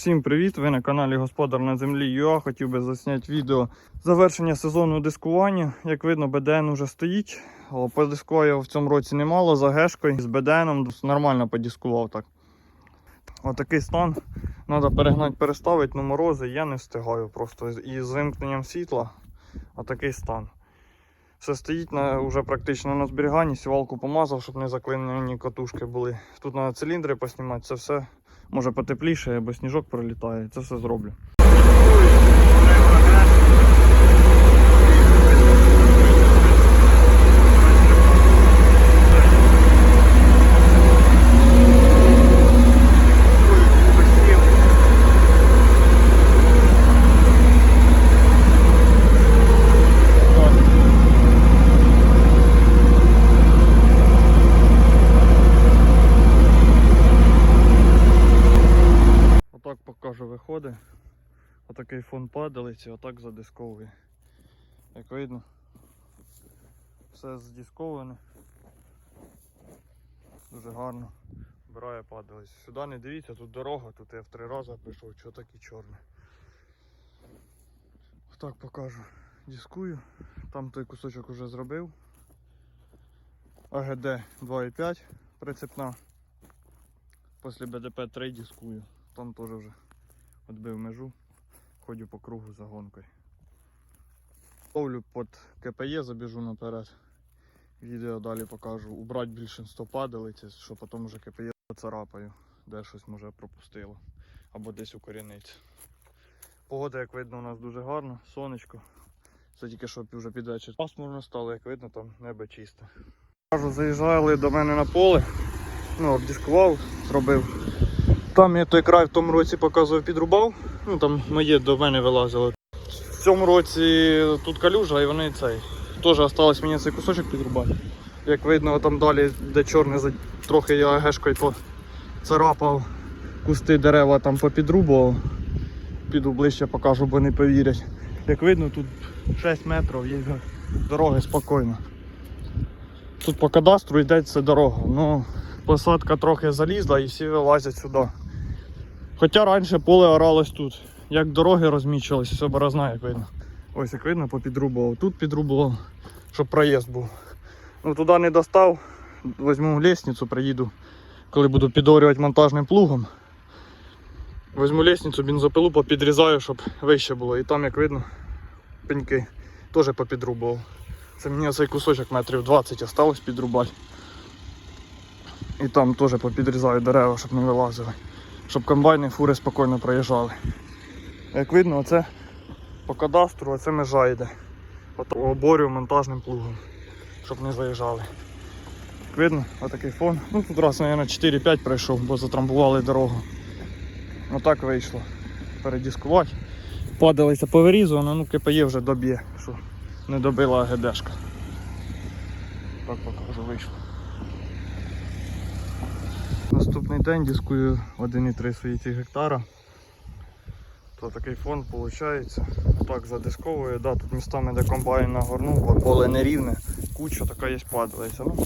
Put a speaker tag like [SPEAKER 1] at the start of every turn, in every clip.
[SPEAKER 1] Всім привіт! Ви на каналі Господар на землі ЮА. Хотів би засняти відео завершення сезону дискування. Як видно, БДН вже стоїть. Подискував я в цьому році немало за гешкою з БДНом нормально подіскував так. Отакий стан. Треба перегнати, переставити, ну морози я не встигаю просто. І з вимкненням світла отакий стан. Все стоїть на, вже практично на зберіганні, сівалку помазав, щоб не заклинені катушки були. Тут треба циліндри поснімати, це все може потепліше, або сніжок пролітає, це все зроблю. Отак покажу виходить. Отакий фон падалиці, отак задисковує. Як видно, все здісковане. Дуже гарно вбирає падалиць. Сюди не дивіться, тут дорога, тут я в три рази прийшов, що такі чорне. Отак покажу. Дискую. Там той кусочок вже зробив. АГД 2,5 прицепна. Після БДП 3 дискую. Там теж вже відбив межу, ходю по кругу за гонкою. Ловлю під КПЄ, забіжу наперед. Відео далі покажу. Убрати більшинство падалиці, що потім вже КПЄ царапаю, де щось може пропустило. Або десь укоріниться. Погода, як видно, у нас дуже гарна, сонечко. Це тільки що вже під вечір. Пасмурно стало, як видно, там небо чисте. Заїжджали до мене на поле. Ну, обдискував, зробив. Там я той край в тому році показував, підрубав. Ну там моє до мене вилазило. В цьому році тут калюжа і вони цей. Теж залишилось мені цей кусочок підрубати. Як видно, там далі, де чорне, трохи я гешкою поцарапав кусти дерева там попідрубував. Піду ближче покажу, бо не повірять. Як видно, тут 6 метрів є дороги спокійно. Тут по кадастру йде ця дорога. Ну, посадка трохи залізла і всі вилазять сюди. Хоча раніше поле оралось тут. Як дороги розмічились, все борозна, як видно. Ось як видно, попідрубував. Тут підрубував, щоб проїзд був. Ну туди не достав. Візьму лестницю, приїду, коли буду підорювати монтажним плугом. Візьму лестницю, бензопилу попідрізаю, щоб вище було. І там, як видно, пеньки теж попідрубував. Це мені цей кусочок метрів 20 осталось підрубати. І там теж попідрізаю дерева, щоб не вилазили. Щоб комбайни фури спокійно проїжджали. Як видно, оце по кадастру, оце межа йде. От оборю монтажним плугом, щоб не заїжджали. Як видно, отакий фон. Ну тут раз, мабуть, 4-5 пройшов, бо затрамбували дорогу. Отак вийшло. Передіскувати. Падалися по ну КПЄ вже доб'є, що не добила АГДшка. Так покажу, вийшло. Наступний день дискую 1,3 свої ці гектара. То такий фон виходить. Так задисковує. Да, тут містами, де комбайн нагорнув, бо поле нерівне, куча така є падалися. Ну,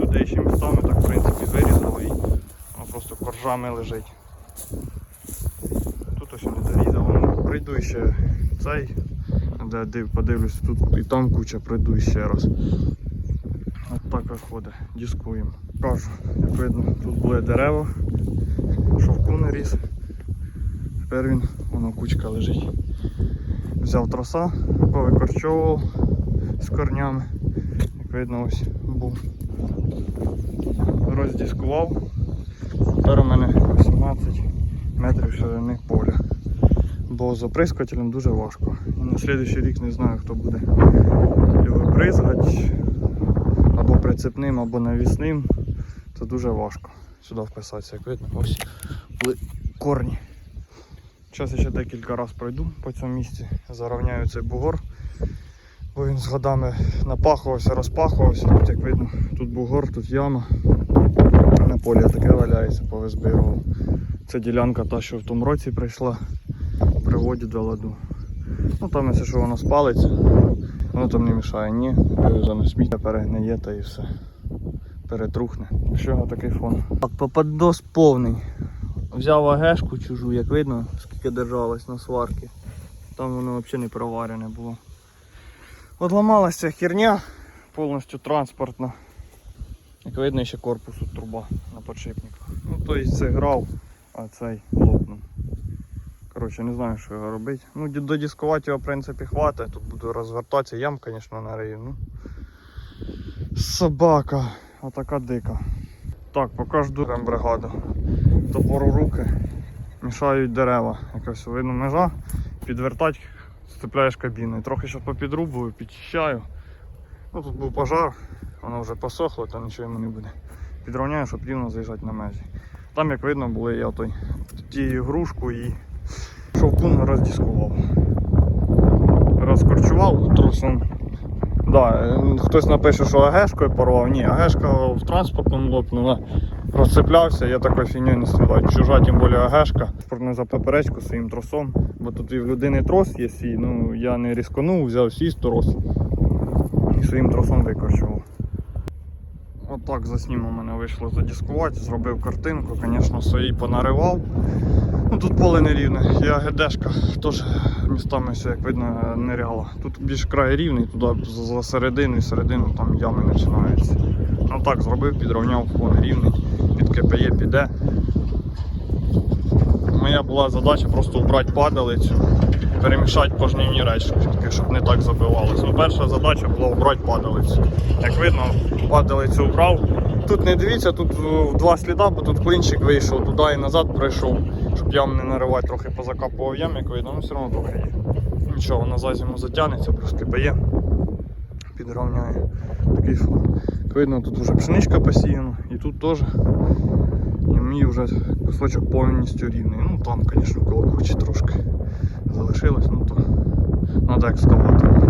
[SPEAKER 1] туди ще містами так в принципі вирізало і воно просто коржами лежить. Тут ось не дорізало. Ну, прийду ще цей, де див, подивлюсь, тут і там куча, прийду ще раз. От так виходить, дискуємо. Кажу, як видно, тут були дерева, шовку наріс. Тепер він, воно кучка лежить. Взяв троса, повикорчовував з корнями. Як видно, ось був. Роздіскував. Тепер у мене 18 метрів ширини поля. Бо з оприскувателем дуже важко. І на наступний рік не знаю, хто буде його призгати або прицепним, або навісним, це дуже важко сюди вписатися, як видно, ось були корні. Зараз я ще декілька разів пройду по цьому місці, зарівняю цей бугор, бо він з годами напахувався, розпахувався. Тут як видно, тут бугор, тут яма. На полі таке валяється, повизбирував. Це ділянка та, що в тому році прийшла, приводить до ладу. Ну там, якщо що воно спалиться, воно там не мішає, ні, вивезане сміття перегниє та і все. Перетрухне. Що такий фон. Так, попадос повний. Взяв агешку чужу, як видно, скільки держалось на сварки. Там воно взагалі не проварене було. От ламалася херня, повністю транспортна. Як видно, ще корпус от труба на подшипниках. Ну тобто це грав, а цей лопнув. Коротше, не знаю, що його робити. Ну, додіскувати його, в принципі, хватить. Тут буду розвертатися, ям, звісно, нарию. Ну. Собака, отака дика. Так, покажу там бригаду. Топору руки, мішають дерева. Якась видно межа, підвертать, сцепляєш кабіни. Трохи ще попідрубую, підчищаю. Ну, тут був пожар, воно вже посохло, то нічого йому не буде. Підрівняю, щоб рівно заїжджати на межі. Там, як видно, були я той тією грушку і шовкун роздіскував. Розкорчував трусом. Да, хтось напише, що агешкою порвав. Ні, агешка в транспортному лопнула, розцеплявся, я такою фігньою не стріляю. Чужа, тим більше агешка. Спортну за поперечку своїм тросом, бо тут і в людини трос є свій, ну я не різконув, взяв свій трос і своїм тросом викорчував. Отак за снімом у мене вийшло задіскувати, зробив картинку, звісно, свої понаривав. Ну, тут поле нерівне, і АГДшка теж містами все, як видно, неряла. Тут більш край рівний, туди за середину і середину там ями починаються. Ну так, зробив, підрівняв фон рівний, під КПЄ піде. Моя була задача просто убрати падалицю, перемішати пожнівні речі, щоб не так забивалось. Ну, перша задача була убрати падалицю. Як видно, падалицю убрав. Тут не дивіться, тут е, два сліда, бо тут клинчик вийшов, туди і назад прийшов, щоб ям не наривати, трохи позакапував ям, як видно, ну все одно трохи є. Нічого, на зазіму затягнеться, плюс КПЄ підрівняє. Такий фон. Як видно, тут вже пшеничка посіяна, і тут теж. І мій вже кусочок повністю рівний. Ну там, звісно, коло кучі трошки залишилось, ну то треба екскаватор.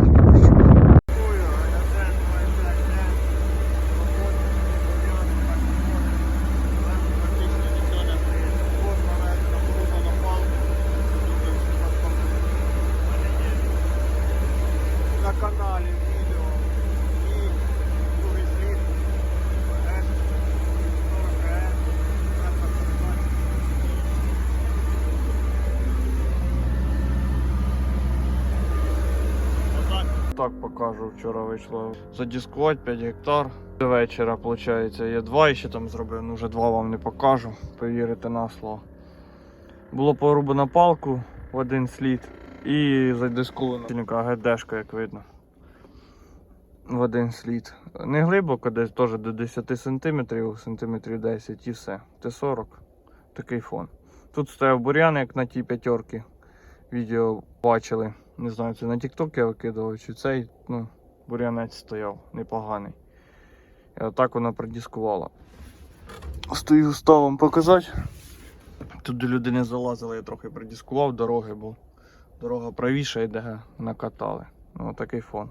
[SPEAKER 2] на каналі відео і другий слід М, 40М, перша передача.
[SPEAKER 1] Так покажу, вчора вийшло задіскувати 5 гектар. До вечора, виходить, я два ще там зробив, ну вже два вам не покажу, повірите на слово. Було порубано палку в один слід і задисковано ГДшка, як видно. В один слід. Не глибоко, десь теж до 10 см, сантиметрів 10 і все. Т-40. Такий фон. Тут стояв бур'ян, як на тій п'ятерці. Відео бачили. Не знаю, це на TikTok я викидував, чи цей ну, бур'янець стояв непоганий. І отак вона продіскувала. Стою ставом показати. Тут до людини залазили, я трохи придіскував дороги, бо дорога правіша йде, накатали. Ну, такий фон.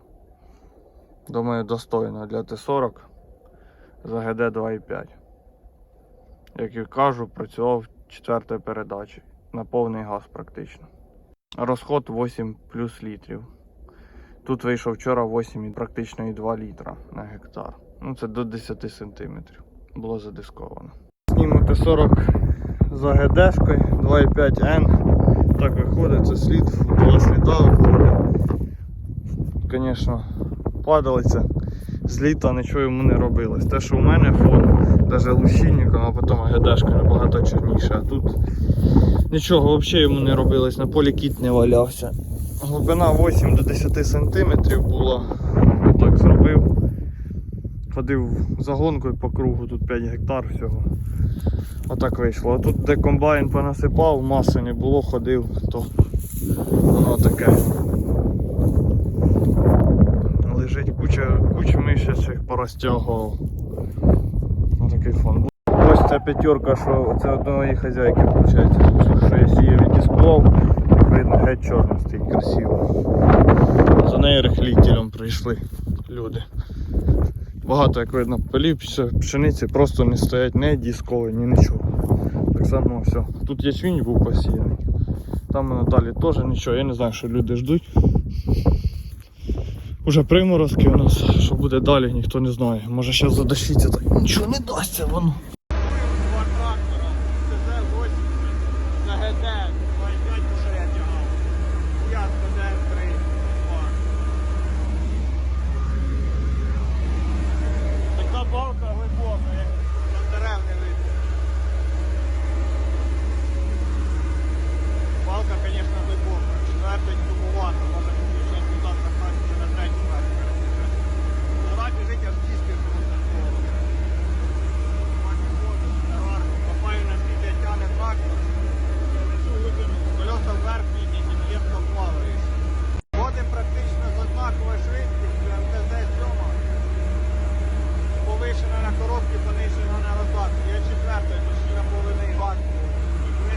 [SPEAKER 1] Думаю, достойно для Т-40 за ГД 2,5. Як і кажу, працював четвертої передачі на повний газ практично. Розход 8 плюс літрів. Тут вийшов вчора 8 і практично і 2 літра на гектар. Ну це до 10 сантиметрів. Було задисковано. Зніму Т-40 за ГДшкою 2,5N. Так виходить, це слід, два сліда виходить. Звісно, падалиця. З літа нічого йому не робилось. Те, що у мене фон, навіть лущильником, а потім ГДшка набагато чорніша. А тут нічого взагалі йому не робилось, на полі кіт не валявся. Глибина 8 до 10 см була. Отак зробив. Ходив загонкою по кругу, тут 5 гектар всього. Отак вийшло. А тут де комбайн понасипав, маси не було, ходив, то воно таке. Лежить куча, куча мишячих порозтягував. Ось такий фон. Ось ця п'ятерка, що це одної хазяйки, виходить, що я сіяв відіскував, як видно, геть чорно стоїть красиво. За нею рихлітелем прийшли люди. Багато, як видно, полів пшениці просто не стоять не діскові, ні нічого. Так само все. Тут ячмінь був посіяний. Там воно далі теж нічого. Я не знаю, що люди ждуть. Уже приморозки у нас, що буде далі, ніхто не знає. Може зараз задушиться, так нічого не дасться воно.
[SPEAKER 2] повишена на коробки понижена на роздатку. Я четверта, машина повинен варку.
[SPEAKER 1] І ми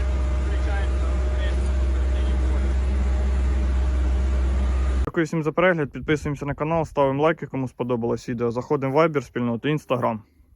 [SPEAKER 1] Дякую всім за перегляд. Підписуємося на канал, ставимо лайки, кому сподобалось відео. Заходимо в Viber, спільноту, інстаграм.